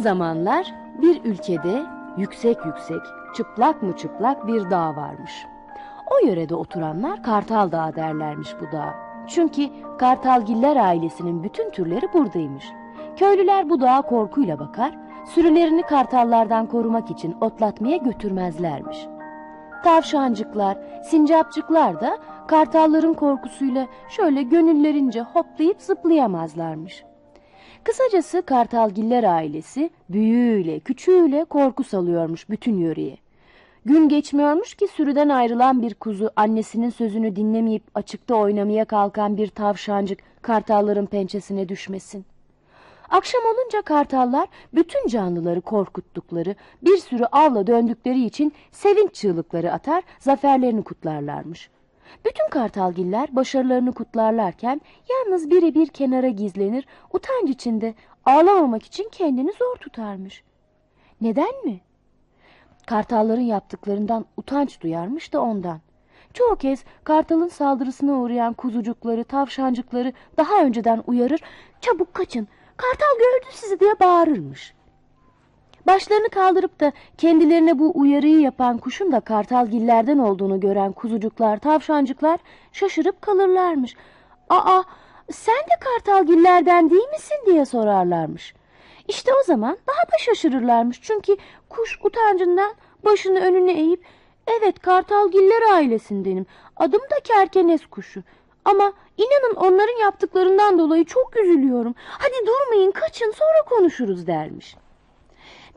zamanlar bir ülkede yüksek yüksek, çıplak mı çıplak bir dağ varmış. O yörede oturanlar Kartal Dağı derlermiş bu dağa. Çünkü Kartalgiller ailesinin bütün türleri buradaymış. Köylüler bu dağa korkuyla bakar, sürülerini kartallardan korumak için otlatmaya götürmezlermiş. Tavşancıklar, sincapçıklar da kartalların korkusuyla şöyle gönüllerince hoplayıp zıplayamazlarmış. Kısacası Kartalgiller ailesi büyüğüyle küçüğüyle korku salıyormuş bütün yöreye. Gün geçmiyormuş ki sürüden ayrılan bir kuzu annesinin sözünü dinlemeyip açıkta oynamaya kalkan bir tavşancık kartalların pençesine düşmesin. Akşam olunca kartallar bütün canlıları korkuttukları bir sürü avla döndükleri için sevinç çığlıkları atar zaferlerini kutlarlarmış. Bütün kartalgiller başarılarını kutlarlarken yalnız biri bir kenara gizlenir, utanç içinde ağlamamak için kendini zor tutarmış. Neden mi? Kartalların yaptıklarından utanç duyarmış da ondan. Çoğu kez kartalın saldırısına uğrayan kuzucukları, tavşancıkları daha önceden uyarır, çabuk kaçın, kartal gördü sizi diye bağırırmış. Başlarını kaldırıp da kendilerine bu uyarıyı yapan kuşun da kartalgillerden olduğunu gören kuzucuklar, tavşancıklar şaşırıp kalırlarmış. Aa sen de kartalgillerden değil misin diye sorarlarmış. İşte o zaman daha da şaşırırlarmış çünkü kuş utancından başını önüne eğip evet kartalgiller ailesindenim adım da kerkenes kuşu ama inanın onların yaptıklarından dolayı çok üzülüyorum hadi durmayın kaçın sonra konuşuruz dermiş.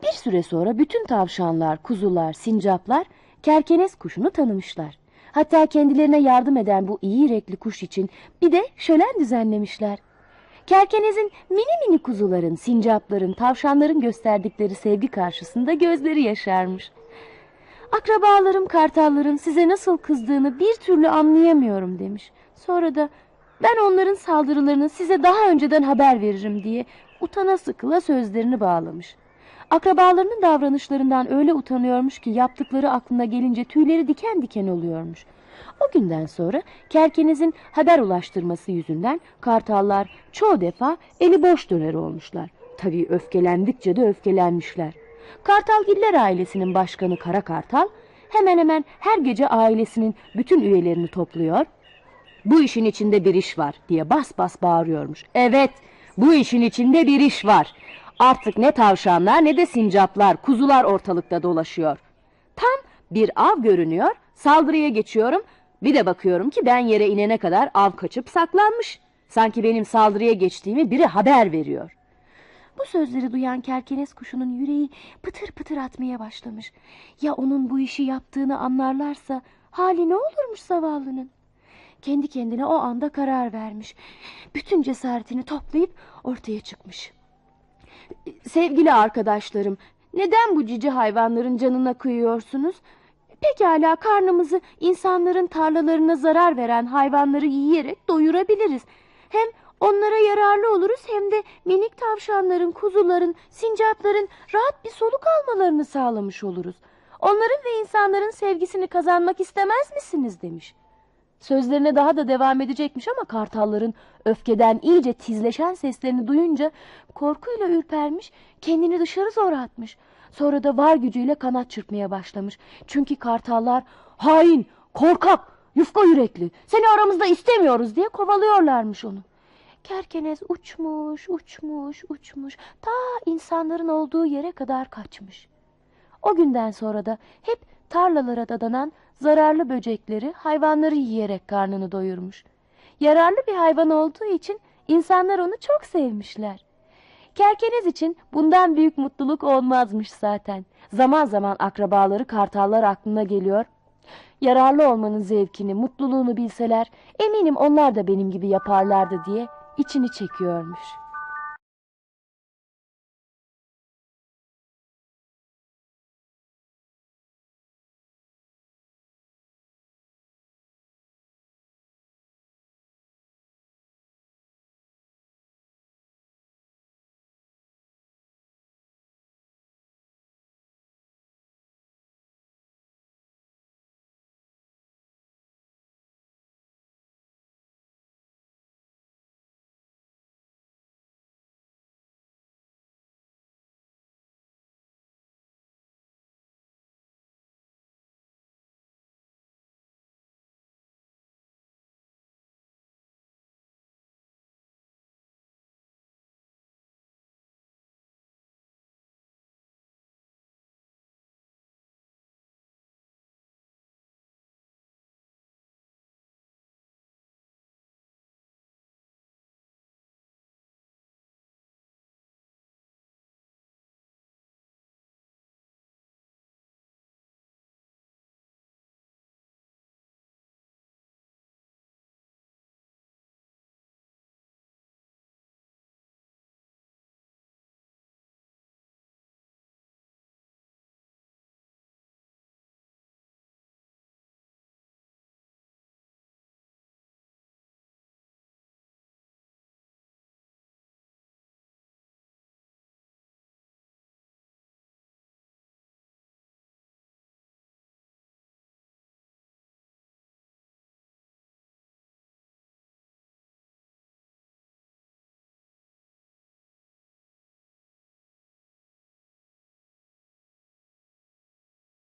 Bir süre sonra bütün tavşanlar, kuzular, sincaplar kerkenes kuşunu tanımışlar. Hatta kendilerine yardım eden bu iyi yürekli kuş için bir de şölen düzenlemişler. Kerkenezin mini mini kuzuların, sincapların, tavşanların gösterdikleri sevgi karşısında gözleri yaşarmış. Akrabalarım kartalların size nasıl kızdığını bir türlü anlayamıyorum demiş. Sonra da ben onların saldırılarını size daha önceden haber veririm diye utana sıkıla sözlerini bağlamış. Akrabalarının davranışlarından öyle utanıyormuş ki yaptıkları aklına gelince tüyleri diken diken oluyormuş. O günden sonra kerkenizin haber ulaştırması yüzünden kartallar çoğu defa eli boş döner olmuşlar. Tabii öfkelendikçe de öfkelenmişler. Kartalgiller ailesinin başkanı Kara Kartal hemen hemen her gece ailesinin bütün üyelerini topluyor. Bu işin içinde bir iş var diye bas bas bağırıyormuş. Evet bu işin içinde bir iş var. Artık ne tavşanlar ne de sincaplar, kuzular ortalıkta dolaşıyor. Tam bir av görünüyor, saldırıya geçiyorum. Bir de bakıyorum ki ben yere inene kadar av kaçıp saklanmış. Sanki benim saldırıya geçtiğimi biri haber veriyor. Bu sözleri duyan kerkenes kuşunun yüreği pıtır pıtır atmaya başlamış. Ya onun bu işi yaptığını anlarlarsa hali ne olurmuş zavallının? Kendi kendine o anda karar vermiş. Bütün cesaretini toplayıp ortaya çıkmış. Sevgili arkadaşlarım, neden bu cici hayvanların canına kıyıyorsunuz? Pekala karnımızı insanların tarlalarına zarar veren hayvanları yiyerek doyurabiliriz. Hem onlara yararlı oluruz hem de minik tavşanların, kuzuların, sincapların rahat bir soluk almalarını sağlamış oluruz. Onların ve insanların sevgisini kazanmak istemez misiniz demiş. Sözlerine daha da devam edecekmiş ama kartalların öfkeden iyice tizleşen seslerini duyunca korkuyla ürpermiş, kendini dışarı zor atmış. Sonra da var gücüyle kanat çırpmaya başlamış. Çünkü kartallar hain, korkak, yufka yürekli, seni aramızda istemiyoruz diye kovalıyorlarmış onu. Kerkenez uçmuş, uçmuş, uçmuş, ta insanların olduğu yere kadar kaçmış. O günden sonra da hep tarlalara dadanan zararlı böcekleri, hayvanları yiyerek karnını doyurmuş. Yararlı bir hayvan olduğu için insanlar onu çok sevmişler. Kerkeniz için bundan büyük mutluluk olmazmış zaten. Zaman zaman akrabaları kartallar aklına geliyor. Yararlı olmanın zevkini, mutluluğunu bilseler eminim onlar da benim gibi yaparlardı diye içini çekiyormuş.